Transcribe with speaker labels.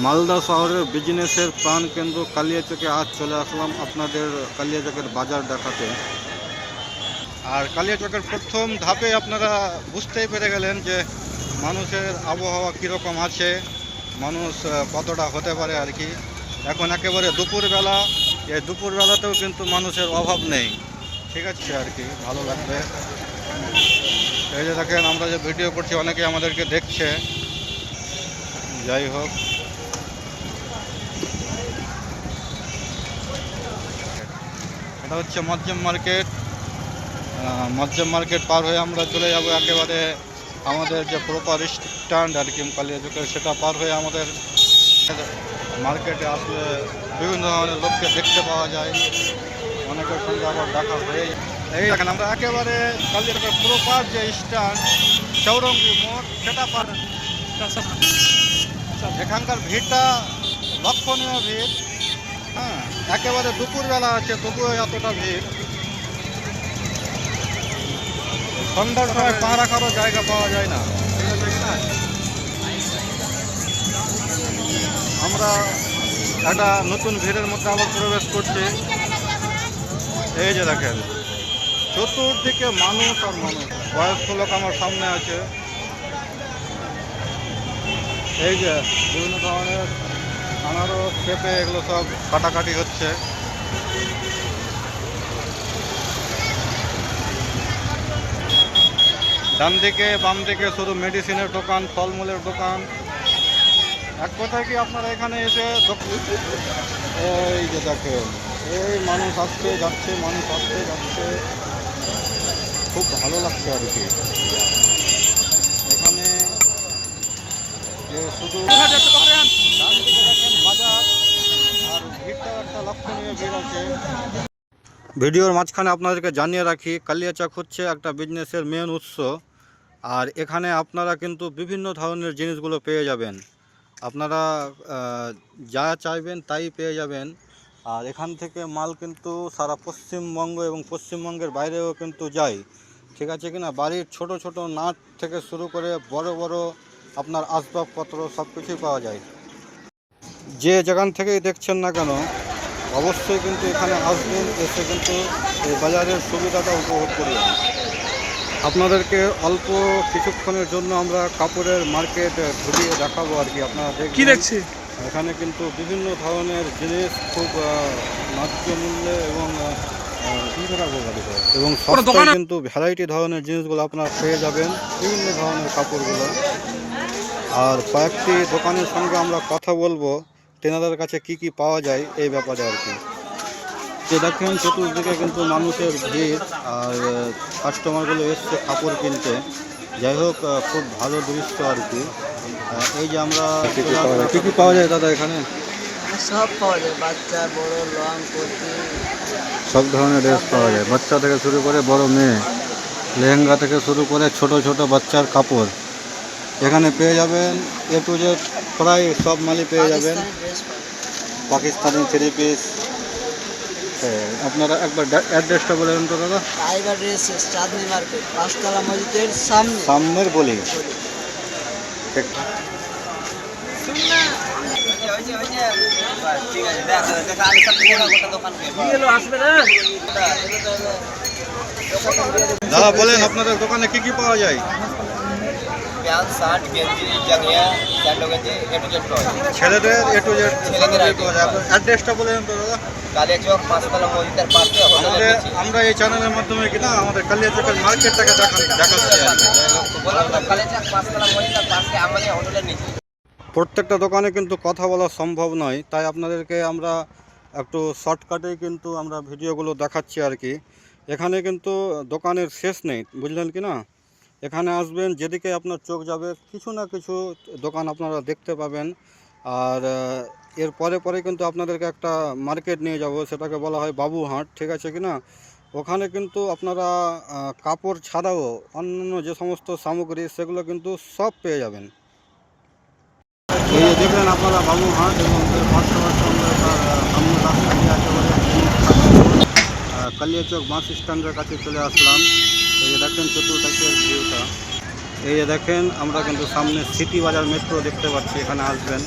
Speaker 1: মালদা শহরের বিজনেসের প্রাণ কেন্দ্র কালিয়াচকে আজ চলে আসলাম আপনাদের কালিয়াচকের বাজার দেখাতে। আর কালিয়াচকের প্রথম ধাপে আপনারা বুঝতেই পেরে গেলেন যে মানুষের আবহাওয়া কীরকম আছে, মানুষ কতটা হতে পারে আর কি। এখন একেবারে দুপুরবেলা, এই দুপুরবেলাতেও কিন্তু মানুষের অভাব নেই। ঠিক আছে আর কি, ভালো লাগবে। এই যে দেখেন, আমরা যে ভিডিও করছি, অনেকে আমাদেরকে দেখছে। যাই হোক। এটা হচ্ছে মজ্জম মার্কেট। মজ্জম মার্কেট পার হয়ে আমরা চলে যাব একেবারে আমাদের যে প্রপার স্ট্যান্ড আর কি কালিয়াচকের সেটা পার হয়ে আমাদের মার্কেটে আসলে বিভিন্ন ধরনের লোককে দেখতে পাওয়া যায়। অনেকের সঙ্গে আবার দেখা হয়ে এই দেখেন আমরা একেবারে কালিয়াচকের প্রপার যে স্ট্যান্ড চৌরঙ্গি মোড় সেটা পার এখানকার ভিড়টা লক্ষণীয় ভিড়। একেবারে দুপুরবেলা আছে, তবুও এতটা ভিড়। সন্ধ্যার সময় পা রাখারও জায়গা পাওয়া যায় না? আমরা একটা নতুন ভিড়ের মধ্যে আবার প্রবেশ করছি। এই যে দেখেন, চতুর্দিকে মানুষ আর মানুষ। বয়স্ক লোক আমার সামনে আছে। এই যে বিভিন্ন ধরনের আনারস পেঁপে এগুলো সব কাটাকাটি হচ্ছে। ডান দিকে বাম দিকে শুধু মেডিসিনের দোকান ফলমূলের দোকান। এক কথায় কি আপনারা এখানে এসে এই যে দেখেন এই মানুষ আসছে যাচ্ছে মানুষ আসছে যাচ্ছে। খুব ভালো লাগছে আর কি। এখানে যে শুধু ডান দিকে দেখেন বাজার আর ভিড়টাও একটা লক্ষণীয় ভিড় আছে ভিডিওর মাঝখানে আপনাদেরকে জানিয়ে রাখি, কালিয়াচাক হচ্ছে একটা বিজনেসের মেন উৎস। আর এখানে আপনারা কিন্তু বিভিন্ন ধরনের জিনিসগুলো পেয়ে যাবেন। আপনারা যা চাইবেন তাই পেয়ে যাবেন। আর এখান থেকে মাল কিন্তু সারা পশ্চিমবঙ্গ এবং পশ্চিমবঙ্গের বাইরেও কিন্তু যায়। ঠিক আছে কি না বাড়ির ছোট ছোট নাট থেকে শুরু করে বড় বড় আপনার আসবাবপত্র সব কিছুই পাওয়া যায়। যে যেখান থেকেই দেখছেন না কেন অবশ্যই কিন্তু এখানে আসবেন এসে কিন্তু এই বাজারের সুবিধাটা উপভোগ করবেন আপনাদেরকে অল্প কিছুক্ষণের জন্য আমরা কাপড়ের মার্কেট ঘুরিয়ে দেখাবো আর কি আপনারা
Speaker 2: কি দেখছি?
Speaker 1: এখানে কিন্তু বিভিন্ন ধরনের জিনিস খুব ন্যায্য মূল্যে এবং এবং
Speaker 2: দোকানে-
Speaker 1: কিন্তু ভ্যারাইটি ধরনের জিনিসগুলো আপনারা পেয়ে যাবেন বিভিন্ন ধরনের কাপড়গুলো। আর কয়েকটি দোকানের সঙ্গে আমরা কথা বলব। তেনাদের কাছে কি কি পাওয়া যায় এই ব্যাপারে আর কি? যে দেখেন চতুর্দিকে কিন্তু মানুষের ভিড় আর কাস্টমারগুলো এসছে কাপড় কিনতে। যাই হোক খুব ভালো দৃশ্য আর কি। এই যে আমরা কি কি পাওয়া যায়? দাদা এখানে?
Speaker 3: সব পাওয়া যায়। বাচ্চা বড় লং কুর্তি।
Speaker 1: সব ধরনের ড্রেস পাওয়া যায়। বাচ্চা থেকে শুরু করে বড় মেয়ে লেহেঙ্গা থেকে শুরু করে ছোট ছোট বাচ্চার কাপড়। এখানে পেয়ে যাবেন এ টু জেড প্রায় সব মালই পেয়ে যাবেন।
Speaker 3: পাকিস্তানি
Speaker 1: থ্রি পিস আপনারা একবার অ্যাড্রেসটা বলে দেন তো দাদা।
Speaker 3: টাইগার ড্রেস চাঁদনি মার্কেট পাঁচতলা মসজিদের সামনে।
Speaker 1: সামনের বলি দাদা বলেন আপনাদের দোকানে কি কি পাওয়া যায়?
Speaker 4: প্যান্ট শার্ট গেঞ্জি জাঙ্গিয়া স্যান্ডো গেঞ্জি এ টু জেড পাওয়া যায়
Speaker 1: ছেলেদের এ টু জেড অ্যাড্রেসটা বলে দেন তো দাদা
Speaker 4: কালিয়া পাঁচতলা মসজিদের পাশে
Speaker 1: আমাদের আমরা এই চ্যানেলের মাধ্যমে কিনা আমাদের কালিয়াচকের মার্কেটটাকে দেখা দেখাচ্ছি
Speaker 4: পাঁচতলা মসজিদের পাশে আমাদের হোটেলের নিচে
Speaker 1: প্রত্যেকটা দোকানে কিন্তু কথা বলা সম্ভব নয় তাই আপনাদেরকে আমরা একটু শর্টকাটেই কিন্তু আমরা ভিডিওগুলো দেখাচ্ছি আর কি। এখানে কিন্তু দোকানের শেষ নেই বুঝলেন কি না? এখানে আসবেন যেদিকে আপনার চোখ যাবে কিছু না কিছু দোকান আপনারা দেখতে পাবেন। আর এর পরে পরে কিন্তু আপনাদেরকে একটা মার্কেট নিয়ে যাব সেটাকে বলা হয় বাবুহাট ঠিক আছে কি না? ওখানে কিন্তু আপনারা কাপড় ছাড়াও অন্যান্য যে সমস্ত সামগ্রী সেগুলো কিন্তু সব পেয়ে যাবেন। এই দেখলেন আপনারা বাবুহাট এবং আহ, কালিয়াচক বাস স্ট্যান্ডের কাছে চলে আসলাম। এই যে দেখেন চতুর্থাকের ভিউটা এই যে দেখেন, আমরা কিন্তু সামনে সিটি বাজার মেট্রো দেখতে পাচ্ছি, এখানে আসবেন।